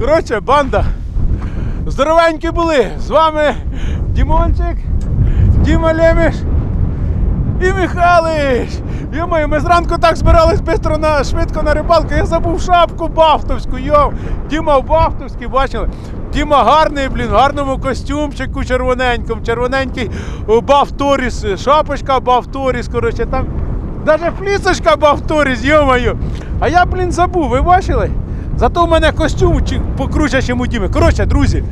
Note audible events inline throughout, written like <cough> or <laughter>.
Коротше, банда. Здоровенькі були. З вами Дімончик, Діма Леміш і Михайлович. Йомаю, ми зранку так збирались бистро на швидко на рибалку. Я забув шапку бафтовську. Йо, Діма в бафтовській, бачили? Діма гарний, блін, в гарному костюмчику червоненькому, червоненький бафторіс, шапочка бафторіс, коротше, там навіть флісочка бафторіс, йомаю. А я, блін, забув, ви бачили? Зато в мене костюм покруче, ніж у Діми. Коротше, друзі,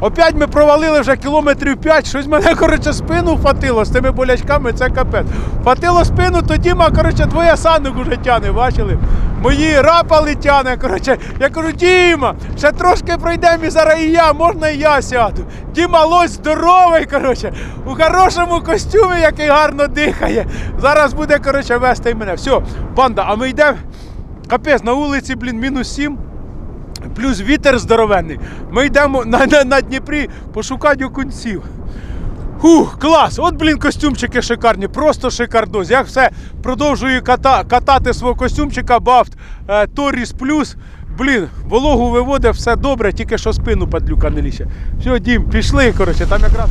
Опять ми провалили вже кілометрів 5, щось мене, коротше, спину фатило з тими болячками, це капець. Фатило спину, то Діма, коротше, двоє санок уже тяне, бачили? Мої рапали тяне, коротше. Я кажу, Діма, ще трошки пройдемо і зараз і я, можна і я сяду. Діма лось здоровий, коротше, у хорошому костюмі, який гарно дихає. Зараз буде, коротше, вести мене. Все, банда, а ми йдемо. Капець, на вулиці, блін, мінус 7. Плюс вітер здоровенний. Ми йдемо на, на, на Дніпрі пошукати окунців. Фух, клас! От, блін, костюмчики шикарні, просто шикардос. Я все продовжую ката, катати свого костюмчика Бафт е, Торіс Плюс. Блін, вологу виводить, все добре, тільки що спину падлюка не ліще. Все, Дім, пішли, коротше, там якраз.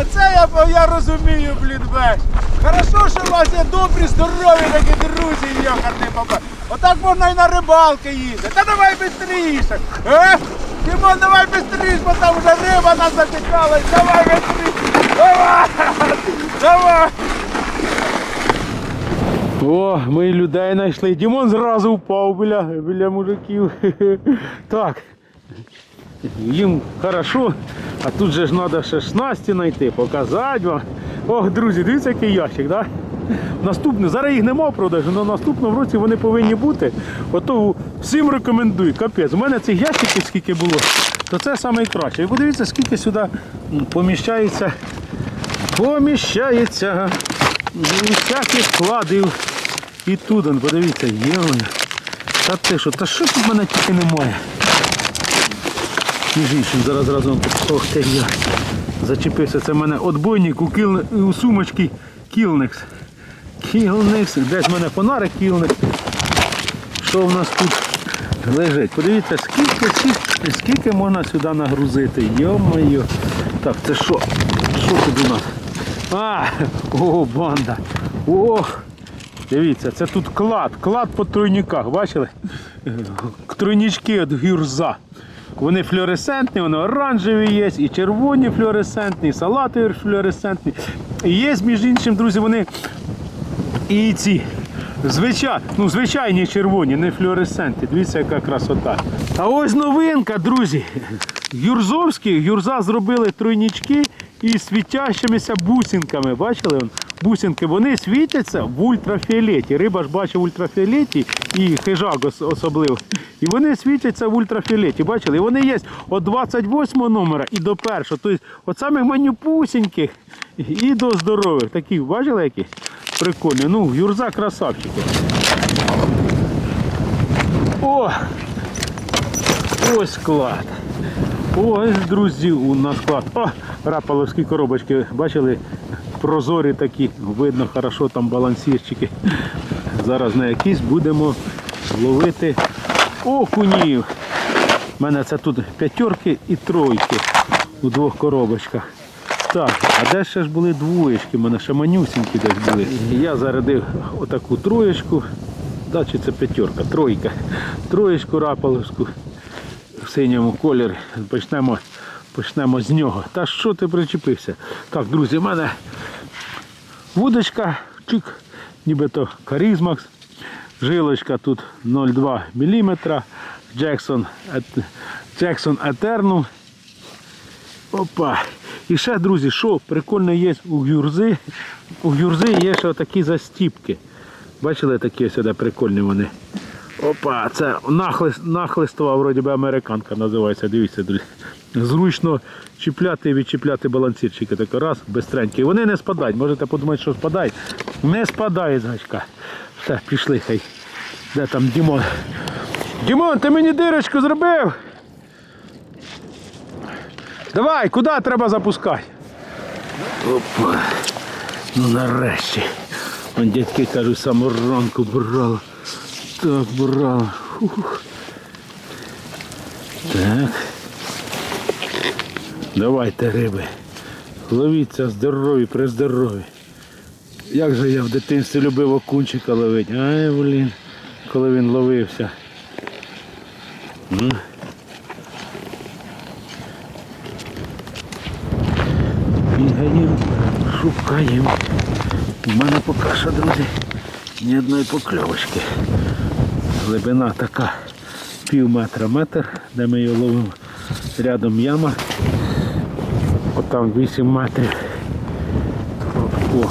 Оце я, я розумію, блін, весь. Хорошо, що у вас є добрі, здорові такі друзі, йохарний папа. Отак можна і на рибалки їздити. Та давай швидше. Е? Дімон, давай швидше, бо там вже риба нас затікалась. Давай швидше. Давай. Давай. О, ми людей знайшли. Дімон зразу впав біля, біля мужиків. <laughs> Так. Їм хорошо, а тут же ж треба ще снасті знайти, показати вам. Ох, друзі, дивіться, який ящик, да? Наступний, зараз їх нема в продажу, але наступному році вони повинні бути. Ото всім рекомендую. Капець. У мене цих ящиків скільки було, то це найкраще. І подивіться, скільки сюди поміщається. Поміщається. Всяких складів. І тут, подивіться, є. Та ти що, та що тут в мене тільки немає? Між зараз разом ох ти я зачепився. Це в мене отбойник у, кіл... у сумочці Кілникс. Кілникс. Десь в мене фонарик Кілникс. Що в нас тут лежить? Подивіться, скільки, скільки, скільки можна сюди нагрузити. Йо-моє. Так, це що? Що тут у нас? А, о, банда. Ох. Дивіться, це тут клад, клад по тройниках, бачили? Тройнички від гюрза. Вони флуоресцентні, вони оранжеві є, і червоні флуоресцентні, і салатові флуоресцентні. І є, між іншим, друзі, вони і ці. Звичай, ну, звичайні червоні, не флуоресцентні. Дивіться, яка красота. А ось новинка, друзі. Юрзовські, Юрза зробили тройнички із світящимися бусинками. Бачили? Бусинки, вони світяться в ультрафіолеті. Риба ж бачить в ультрафіолеті і хижак особливо. І вони світяться в ультрафіолеті. Бачили? І вони є від 28 номера і до першого. Тобто від самих манюпусіньких і до здорових. Такі, бачили які? Прикольні. Ну, Юрза красавчики. О! Ось склад. Ось, друзі, у нас склад. О, рапаловські коробочки, бачили? Прозорі такі, видно хорошо там балансірчики. Зараз на якісь будемо ловити окунів. У мене це тут п'ятерки і тройки у двох коробочках. Так, а де ще ж були двоєчки? У мене ще манюсінькі десь були. Я зарядив отаку троєчку. Да, чи це п'ятерка, тройка. Троєчку рапаловську в синьому кольорі. Почнемо, почнемо з нього. Та що ти причепився? Так, друзі, в мене вудочка, чик, нібито Карізмакс. Жилочка тут 0,2 мм. Джексон, Джексон Етерну. Опа. І ще, друзі, що прикольно є у гюрзи. У гюрзи є ще такі застіпки. Бачили такі сюди прикольні вони. Опа, це нахлист, нахлистова, вроді би американка називається. Дивіться, друзі. Зручно чіпляти і відчіпляти балансирчики. Так раз, бистренькі. Вони не спадають. Можете подумати, що спадають. Не спадає з гачка. Все, пішли хай. Де там Дімон? Дімон, ти мені дирочку зробив? Давай, куди треба запускати? Опа. Ну нарешті. Вон дядьки кажуть, самого ранку брали. Так, брали. Фух. Так. Давайте, риби. Ловіться здорові, при здорові. Як же я в дитинстві любив окунчика ловити. Ай, блін, коли він ловився. Бігаємо, шукаємо. У мене поки що, друзі, ні одної покльовочки. Глибина така пів метра метр, де ми його ловимо. Рядом яма. Отам 8 метрів. О,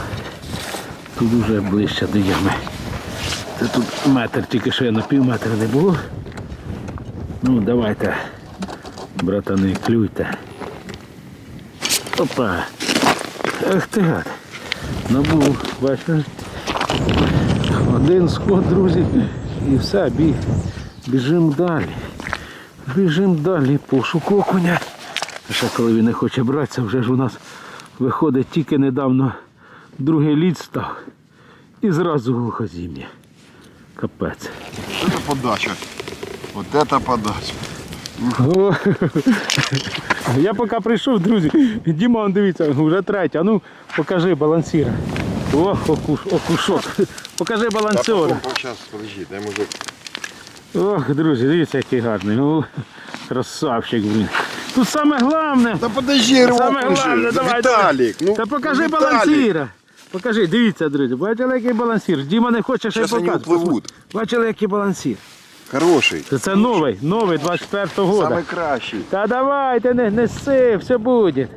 тут вже ближче до ями. Це тут метр, тільки що я на пів метра не було. Ну давайте, братани, клюйте. Опа. Ах ти гад. Набув, бачите? Один сход, друзі, і все, бі... біжимо далі. Біжимо далі, пошук окуня. Ще коли він не хоче братися, вже ж у нас виходить тільки недавно другий лід став. І зразу глухозім'я. Капець. Это подача. Вот это подача. О, Я поки прийшов, друзі. Діма, он дивіться, вже третя. Ну покажи балансіра. О, окуш, окушок. Покажи мужик. Ох, друзі, дивіться, який гарний. О, красавчик, блін. Тут саме головне. Та подожди, рвок Саме уже. давай, Віталік. давай, ну, Та покажи Виталик. балансіра. Покажи, дивіться, друзі, бачили, який балансір. Діма не хоче ще й Щас вони показувати. впливуть. Бачили, який балансір. Хороший. Це, це новий, новий 24-го року. Самый кращий. Та давайте, не неси, все буде.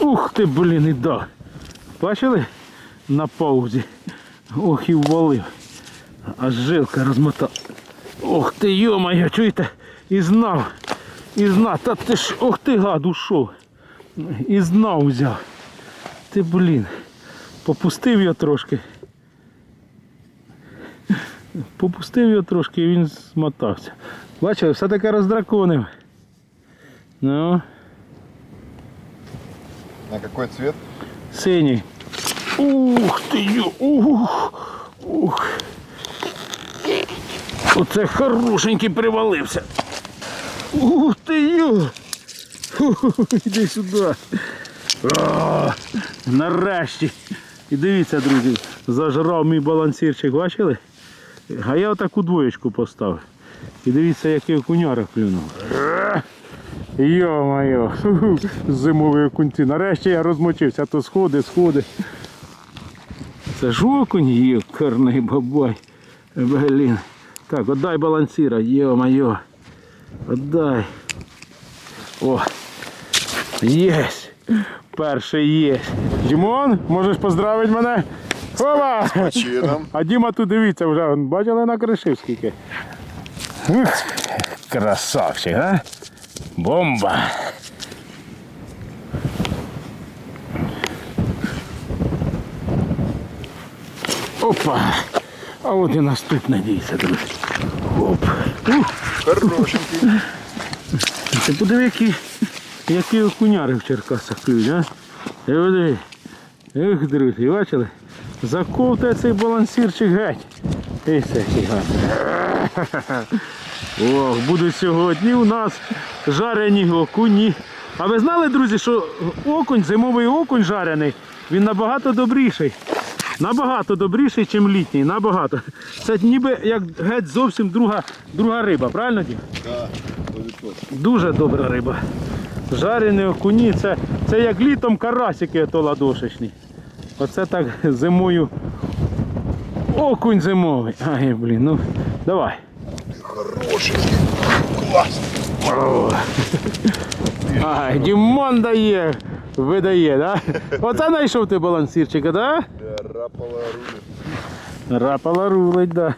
Ух ти, блін, і да. Бачили? На паузі. Ох і ввалив. Аж жилка розмотав. Ох ти, йо-моє, чуєте? І знав. І знав. Та ти ж, ох ти гад, ушов. І знав взяв. Ти, блін. Попустив його трошки. Попустив його трошки і він змотався. Бачили, все таки роздраконив. Ну. На какой цвет? Синій. Ух ти! Ух! Ух! Оце хорошенький привалився. Ух ти йо! <laughs> Іди сюди. Нарешті. І дивіться, друзі, зажрав мій балансирчик, бачили? А я отаку двоєчку поставив. І дивіться, який окуняра клюнув. Йо-моє, зимові окунці. Нарешті я розмочився, а то сходи, сходи. Це ж окунь, йокарний бабай. Блін. Так, отдай балансира, йо-моє. Отдай. О. Єсть. Перший є. Дімон, можеш поздравити мене? Чином. А Діма тут дивіться вже, бачили накришив скільки. Ух, Красавчик, а? Бомба. Опа. А от і наступне дійсно, друзі. Оп. Хорошенький. Ти подиви, які, які окуняри в Черкасах клюють, а? Ти подиви. Ех, друзі, бачили? Заковтає цей балансірчик геть. І це гарний. Ох, будуть сьогодні у нас жарені окуні. А ви знали, друзі, що окунь, зимовий окунь жарений, він набагато добріший. Набагато добріший, ніж літній. Набагато. Це ніби як геть зовсім друга, друга риба, правильно Дім? Да. Дуже добра риба. Жарені окуні, це, це як літом карасики то ладошечні. Оце так зимою. Окунь зимовий. Ай, блін, ну давай. Хороший. Класний. Ай, Дімон дає, видає, да? Оце знайшов ти балансирчика, да? Рапала руля. Рапала рулить, да.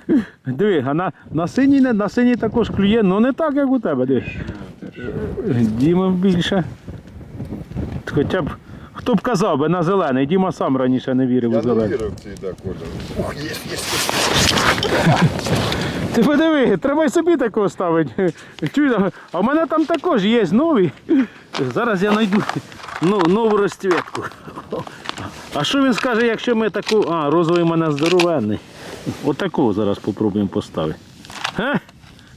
Диви, а на, на синій на синій також клює, ну не так, як у тебе, диви. Діма більше. Хоча б хто б казав би на зелений, Діма сам раніше не вірив Я у не вірив в цей да, кольор. Ух, є, є, є. Ти подиви, треба й собі такого ставити. А в мене там також є нові. Зараз я знайду ну, нову розцвітку. А що він скаже, якщо ми таку. А, розовий в мене здоровенний. Отаку зараз спробуємо поставити. Га?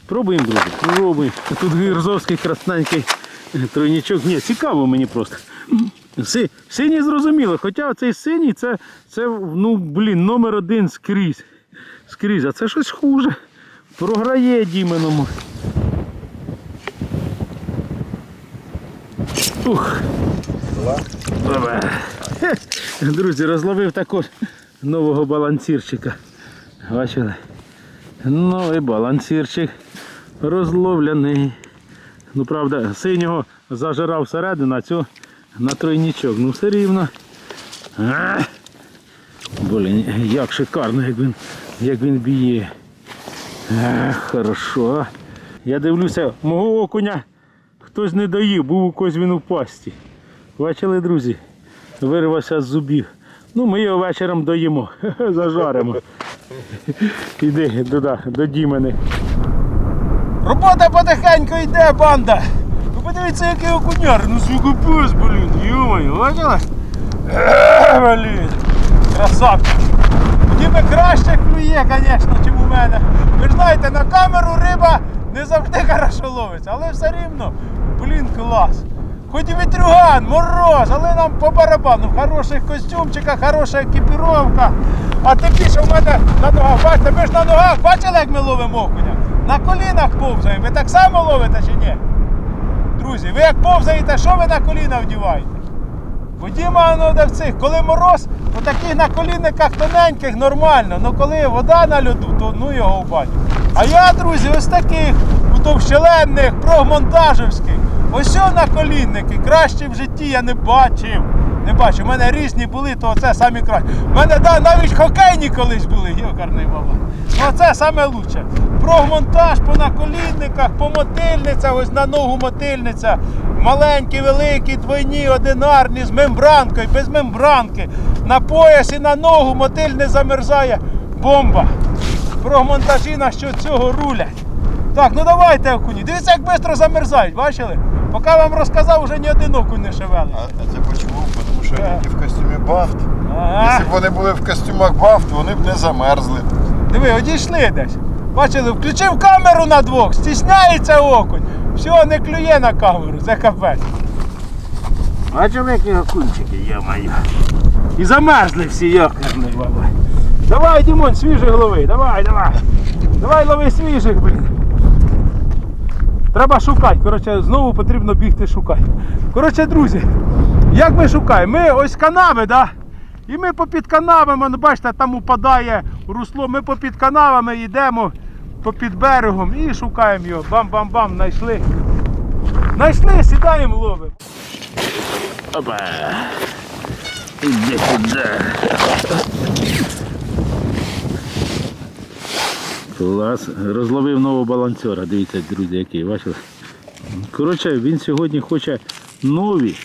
Пробуємо, друзі, пробуємо. Тут гірзовський красненький тройничок. Ні, цікаво мені просто. Си- Синій зрозуміло, хоча цей синій це, це ну, блін, номер один скрізь. Скрізь, а це щось хуже. Програє Діменому. Ух. Давай. Друзі, розловив також нового балансірчика. Бачили? Новий балансірчик розловлений. Ну, правда, синього зажирав всередину, а цього на тройнічок. Ну все рівно. Блін, як шикарно, як він, як він б'є. Ех, хорошо. Я дивлюся, мого окуня хтось не доїв, був у когось він у пасті. Бачили, друзі? Вирвався з зубів. Ну, ми його вечором доїмо, <laughs> зажаримо. Іди туди, до Дімени. Робота потихеньку йде, банда. Ви подивіться, який окуняр. Ну сука пес, блін, йомаю, бачили? Е, Блін, красавчик. Ніби краще клює, звісно, ніж у мене. Ви ж знаєте, на камеру риба не завжди хорошо ловиться, але все рівно, блін, клас. Хоч і вітрюган, мороз, але нам по барабану. В хороших костюмчиках, хороша екіпіровка. А тим більше в мене на ногах, бачите, ми ж на ногах, бачили, як ми ловимо окуня? На колінах повзаємо. Ви так само ловите чи ні? Друзі, ви як повзаєте, що ви на коліна вдіваєте? Бо Діма ну, до цих, коли мороз, то таких на колінниках тоненьких нормально. Ну коли вода на льоду, то ну його в баню. А я, друзі, ось таких товщеленних, прогмонтажівських. Ось на колінники. Краще в житті я не бачив. Не бачив. У мене різні були, то це самі краще. У мене да, навіть хокейні колись були, йокарний баба. Ну це саме лучше. Прогмонтаж по наколінниках, по мотильницях, ось на ногу мотильниця. Маленькі, великі, двойні, одинарні, з мембранкою, без мембранки. На пояс і на ногу мотиль не замерзає. Бомба. Прогмонтажі на що цього рулять. Так, ну давайте окуні. Дивіться, як швидко замерзають, бачили? Поки вам розказав, вже ні один окунь не шевелить. А, це почему? Що вони не в костюмі бафт. Якщо б вони були в костюмах бафт, вони б не замерзли. Диви, одійшли десь. Бачили, включив камеру на двох, стісняється окунь. Все, не клює на камеру, це капець. Бачили, які окунчики, я маю. І замерзли всі йокерні, баба. Давай, Дімон, свіжий голови, давай, давай. Давай лови свіжих, блін. Треба шукати. Коротше, знову потрібно бігти шукати. Коротше, друзі, як ми шукаємо? Ми ось канави, да? І ми попід канавами, ну бачите, там упадає русло. Ми попід канавами йдемо попід берегом і шукаємо його. Бам-бам-бам, знайшли. Знайшли, сідаємо, ловимо. Опа. Іди сюди. Клас. Розловив нового балансера. Дивіться, друзі, який, бачили? Коротше, він сьогодні хоче нові.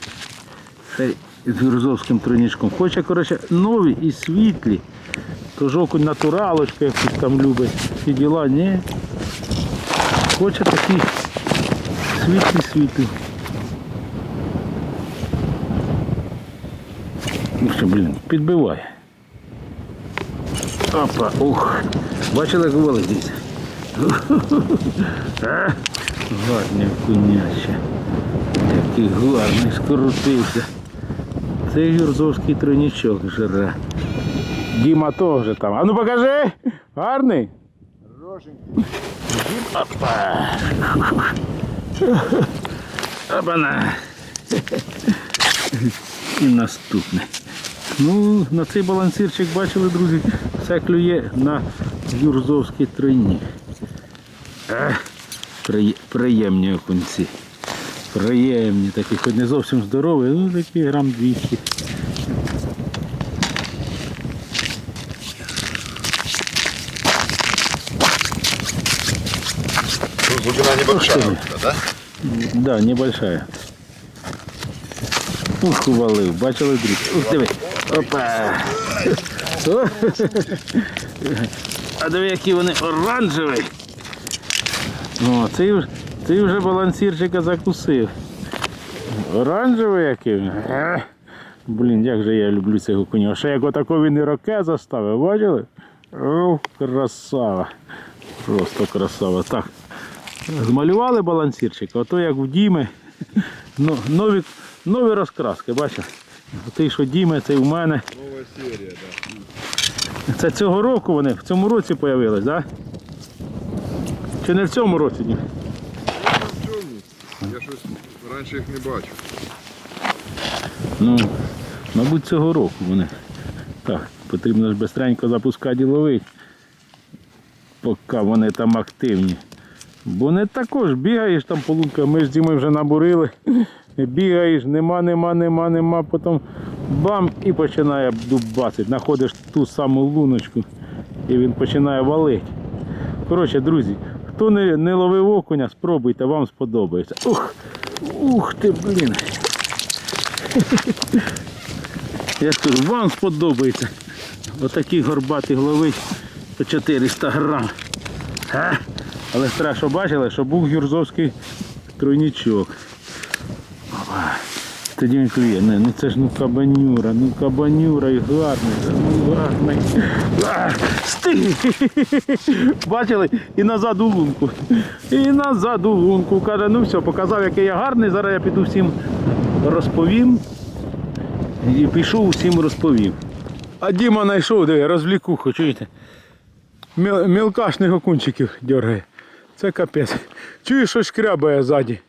Це з Гюрзовським тройничком. Хоче, коротше, нові і світлі. Тож окунь натуралочка, якусь там любить. Ці діла, ні. Хоче такі світлі світлі. Ну що, блін, підбиває. Опа, ух. Бачили, як вилазить? <laughs> А? Гарне куняче. Який гарний скрутився. Це юрзовський тройничок жре. Діма теж там. А ну покажи! Гарний! Опа! Опана! І наступне. Ну, на цей балансирчик бачили, друзі, Все клює на юрзовський тройник. При... Приємні окунці. Приємні, такі, хоч не зовсім здорові, ну такі грам 200. Ну, глубина небольшая да? Да, небольшая. Ух, увалив, бачили друзі. Ух, диви. Опа. О. А диви, які вони оранжеві. О, цей, вже- цей вже балансірчика закусив. Оранжевий який. він. Е. Блін, як же я люблю цього коня. Ще як отако він і роке заставив, бачили? О, красава. Просто красава. Так. Змалювали балансірчик, ото як в Діми. Ну, нові, нові розкраски, бачите? Той, що Діми, цей у мене. Новая серия, да. Це цього року вони, в цьому році з'явились, так? Да? Чи не в цьому році? Ні? Я щось раніше їх не бачив. Ну, мабуть, цього року вони. Так, потрібно ж бистренько запускати і ловити, поки вони там активні. Бо не також бігаєш там по лунках, ми ж з Дімою вже набурили. Бігаєш, нема, нема, нема, нема, потім бам і починає дубасити. Знаходиш ту саму луночку і він починає валити. Коротше, друзі, хто не, не ловив окуня, спробуйте, вам сподобається. Ух, ух ти, блін. <laughs> Я ж кажу, вам сподобається. Отакі горбаті голови по 400 грам. А? Але що бачили, що був гюрзовський тройнічок. Тоді він. Не, ну це ж ну кабанюра, ну кабанюра і гарний, ну гарний. Стиг! Бачили? І назад у лунку. І назад у лунку. Каже, ну все, показав, який я гарний, зараз я піду всім розповім. І пішов усім розповів. А Діма знайшов, диви, розвлікуху, чуєте? Міл, мілкашних окунчиків дергає. Це капець. Чуєш, що шкрябає ззаді.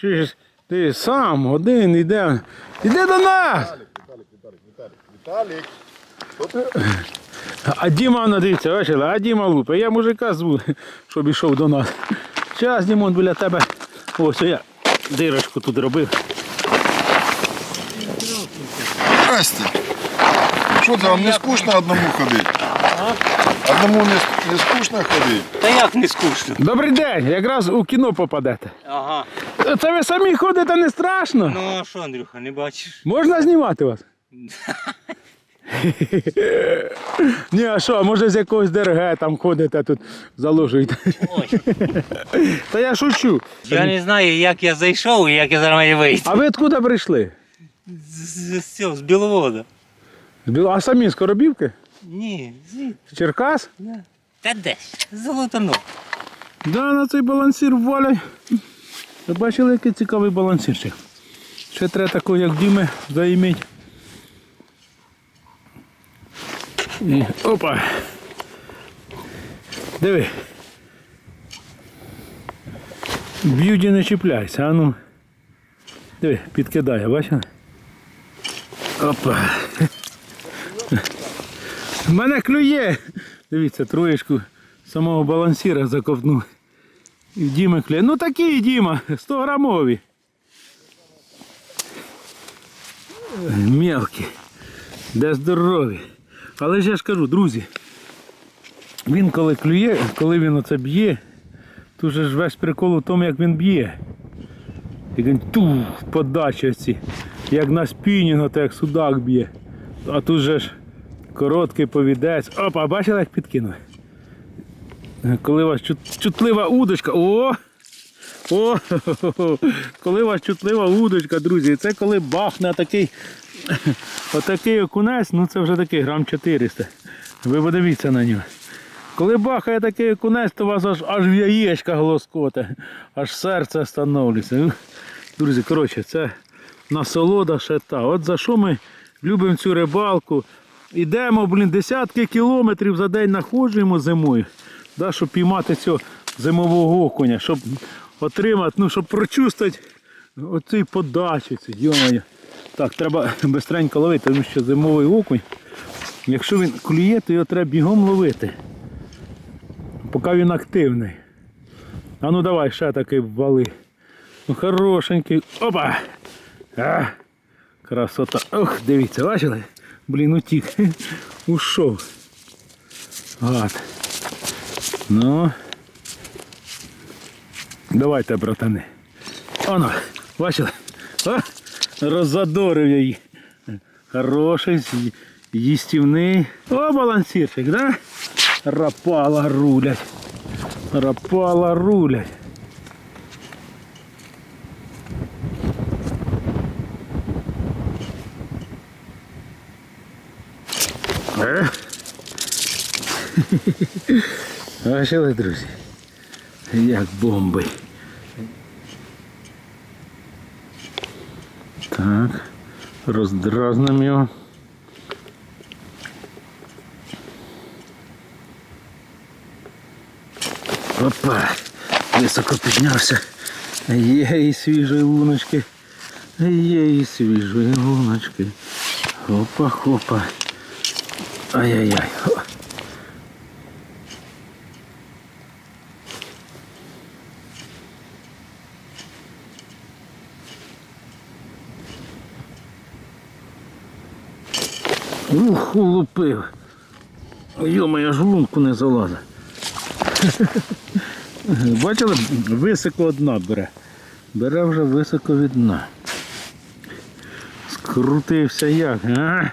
Чуєш, ти сам один іде. Іде до нас! Віталік. А Діма, ну, дивіться, бачили, а Діма лупе. Я мужика зву, щоб ішов до нас. Зараз, Дімон, біля тебе. Ось я дирочку тут робив. Здрасте. Що це вам не скучно одному ходити? Одному не, не скучно ходити? Та як не скучно? Добрий день, якраз у кіно попадете. Ага. Це ви самі ходите не страшно. Ну а що, Андрюха, не бачиш? Можна знімати вас? <laughs> Ні, а що, може з якогось ДРГ там ходите тут заложуєте. Ой. <laughs> Та я шучу. Я не знаю, як я зайшов і як я зараз маю вийти. А ви откуда прийшли? З, з, з цього, з Біловода. З Біл- А самі з Коробівки? Ні, звідти. Черкас? Да. Та десь. Золотоно. Да, на цей балансір валять. Ви бачили, який цікавий балансірчик. Ще треба такого, як Діми, заіміть. І опа. Диви. Б'юді не чіпляйся, а ну. Диви, підкидає, бачили? Опа. Мене клює. Дивіться, троєчку самого балансіра заковтнув. І в Діми клює. Ну такі, Діма, 100 грамові. Мелкі. Де здорові. Але ж я ж кажу, друзі, він коли клює, коли він оце б'є, тут же ж весь прикол у тому, як він б'є. І він ту подачі ці, як на спінінг, то як судак б'є. А тут же ж короткий повідець. Опа, бачили, як підкинув? Коли у вас чут- чутлива удочка. О! О! Коли у вас чутлива удочка, друзі, це коли бахне такий, отакий окунець, ну це вже такий грам 400. Ви подивіться на нього. Коли бахає такий окунець, то у вас аж, аж в яєчках лоскоте, аж серце становлюється. Ну, Друзі, коротше, це насолода ще та. От за що ми любимо цю рибалку. Ідемо, блін, десятки кілометрів за день находжуємо зимою, да, щоб піймати цього зимового окуня, щоб отримати, ну, щоб прочувствувати оцей подачі. Йомаю. Так, треба швидко ловити, тому що зимовий окунь, якщо він клює, то його треба бігом ловити, поки він активний. А ну давай, ще такий вали. Ну хорошенький. Опа! А, красота. Ох, дивіться, бачили? Блін, утік. Ушов. Гад. Ну. Давайте, братани. Оно, бачили? А? Роззадорив я її. Хороший, з'ї- їстівний. О, балансірчик, да? Рапала рулять. Рапала рулять. <laughs> Бачили, друзі? Як бомби. Так, роздразним його. Опа! Високо піднявся. Є і свіжої луночки. Є і свіжої луночки. Хопа, хопа. Ай-яй-яй. О. Ух, улупив. Йома, я ж лунку не залазив. <laughs> Бачили, високо від дна бере. Бере вже високо від дна. Скрутився як, а?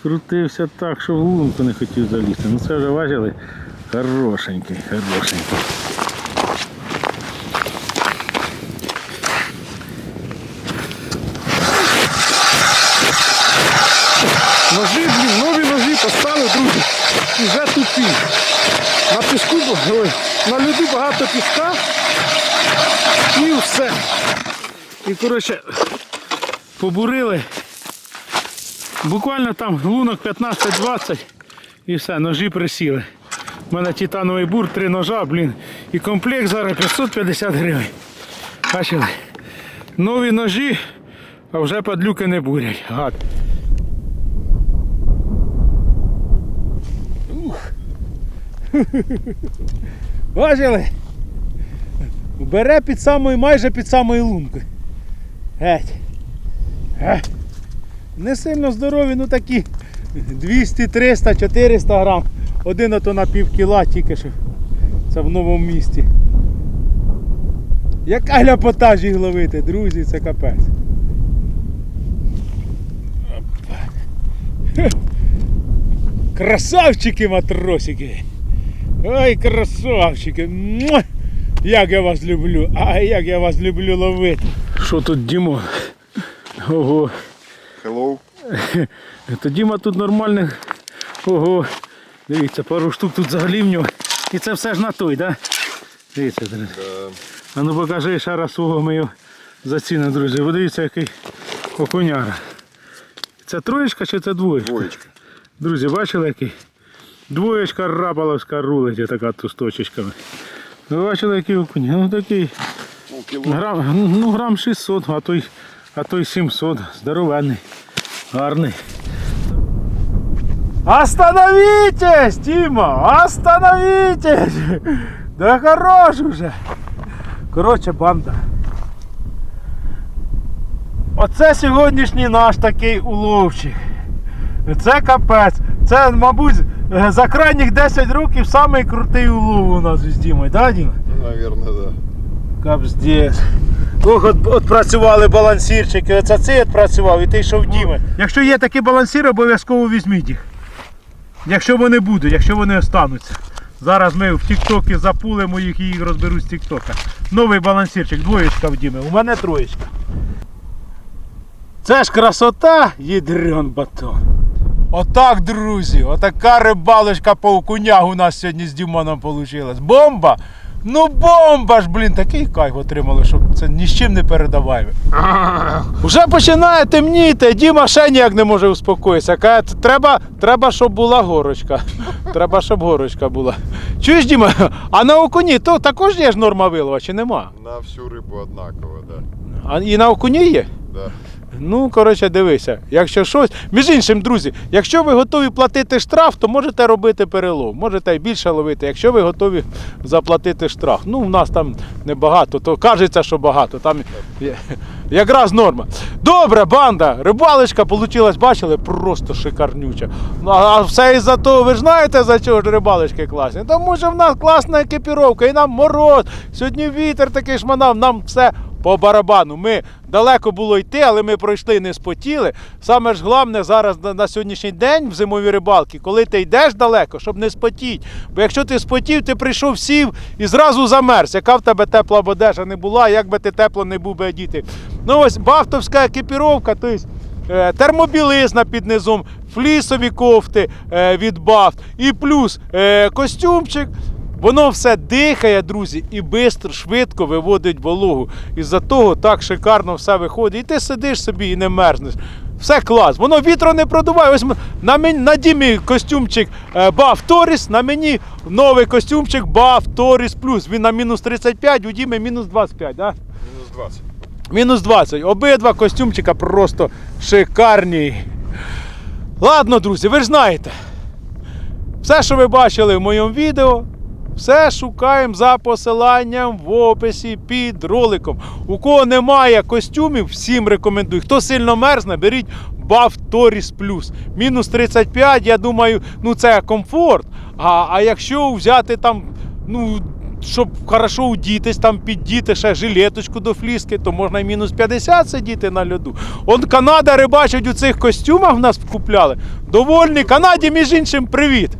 Скрутився так, що в лунку не хотів залізти. Ну це вже бачили? Хорошенький, хорошенький. Ножі, блін, нові ножі поставив, друзі. І вже тупі. На піску, ой, на льоду багато піска. І все. І коротше, побурили. Буквально там лунок 15-20 і все, ножі присіли. У мене титановий бур, три ножа, блін. І комплект зараз 550 гривень. Бачили? Нові ножі, а вже падлюки не бурять. Гад. <laughs> Бачили? Бере під самою, майже під самою лункою. Геть. Е. Не сильно здорові, ну такі 200, 300, 400 грам. Один ото на пів кіла тільки що. Це в новому місті. Яка ляпота їх ловити, друзі, це капець. Красавчики матросики. Ой, красавчики. Як я вас люблю. Ай, як я вас люблю ловити. Що тут Дімон? Ого. Hello. <laughs> То Діма тут нормальних. Ого. Дивіться, пару штук тут взагалі в нього. І це все ж на той, так? Да? Дивіться, друзі. А ну покажи ще раз свого мою заціну, друзі. Ви дивіться, який окуняра. Це троєчка чи це двоєчка? Двоєчка. Друзі, бачили який? Двоєчка рабаловська рулить, така тусточечками. Ви бачили, який окунь? Ну такий. Ну. Грам, ну грам 600, а то й, а то й 700. Здоровенний. Гарний. Остановитесь, Тима! Остановитесь! Да хорош уже! Коротше, банда. Оце сьогоднішній наш такий уловчик. Це капець. Це, мабуть, за крайніх 10 років самий крутий улов у нас з Дімою, да, Діма? Ну, Наверное, да. Капздець. Ох, от, от працювали балансірчики, оце цей відпрацював і той, що в Діми. Якщо є такі балансіри, обов'язково візьміть їх. Якщо вони будуть, якщо вони остануться. Зараз ми в Тіктокі запулимо їх і їх розберуть з Тіктока. Новий балансірчик, двоєчка в Діми, у мене троєчка. Це ж красота, ядрен батон. Отак, друзі, отака рибалочка по окунях у нас сьогодні з Дімоном вийшла. Бомба! Ну бомба ж, блін, такий кайф отримали, що це ні з чим не передаваємо. <laughs> Уже починає темніти, Діма ще ніяк не може успокоїтися. Каже, треба, треба, щоб була горочка. <laughs> Треба, щоб горочка була. Чуєш, Діма, а на окуні то також є ж норма вилова, чи нема? На всю рибу однаково, да. А і на окуні є? да. Ну, коротше, дивися, якщо щось. Між іншим, друзі, якщо ви готові платити штраф, то можете робити перелов. Можете більше ловити, якщо ви готові заплатити штраф. Ну, в нас там небагато, то кажеться, що багато. Там <laughs> якраз норма. Добре, банда, рибалочка получилась, бачили, просто шикарнюча. Ну, а все із-за того, ви ж знаєте, за чого ж рибалочки класні? Тому що в нас класна екіпіровка, і нам мороз. Сьогодні вітер такий шманав, нам все по барабану. Ми далеко було йти, але ми пройшли, не спотіли. Саме ж головне зараз на, сьогоднішній день в зимовій рибалки, коли ти йдеш далеко, щоб не спотіть. Бо якщо ти спотів, ти прийшов, сів і зразу замерз. Яка в тебе тепла одежа не була, як би ти тепло не був би одіти. Ну ось бафтовська екіпіровка, тобто е, термобілизна під низом, флісові кофти е, від бафт, і плюс е, костюмчик. Воно все дихає, друзі, і швидко, швидко виводить вологу. І-за того так шикарно все виходить. І ти сидиш собі і не мерзнеш. Все клас. Воно вітру не продуває. Ось на, мені, на Дімі костюмчик е, Buff Торіс, на мені новий костюмчик Buff Торіс Плюс. Він на мінус 35, у Діми мінус 25. Да? Мінус 20. Мінус 20. Обидва костюмчика просто шикарні. Ладно, друзі, ви ж знаєте. Все, що ви бачили в моєму відео, все шукаємо за посиланням в описі під роликом. У кого немає костюмів, всім рекомендую. Хто сильно мерзне, беріть Buff Toris Plus. Мінус 35, я думаю, ну це комфорт. А, а якщо взяти там, ну. Щоб хорошо удітись, там піддіти ще жилеточку до фліски, то можна і мінус 50 сидіти на льоду. Он Канада рибачить у цих костюмах в нас купляли. Довольні. Канаді, між іншим, привіт.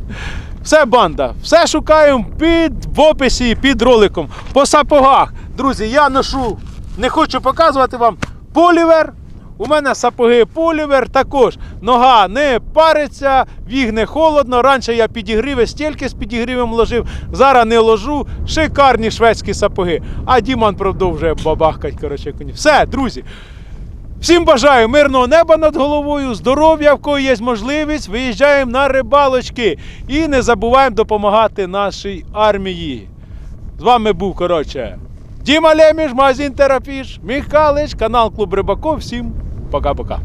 Все, банда, все шукаємо під в описі під роликом. По сапогах. Друзі, я ношу, не хочу показувати вам полівер. У мене сапоги полівер також. Нога не париться, віг не холодно. Раніше я підігріви стільки з підігрівом ложив, зараз не ложу. Шикарні шведські сапоги. А Діман продовжує бабахкать. Коротше. Все, друзі. Всім бажаю мирного неба над головою, здоров'я, в кого є можливість. Виїжджаємо на рибалочки і не забуваємо допомагати нашій армії. З вами був коротше Діма Леміш, магазин Терапіш, Михалич, канал Клуб Рибаков. Всім пока-пока.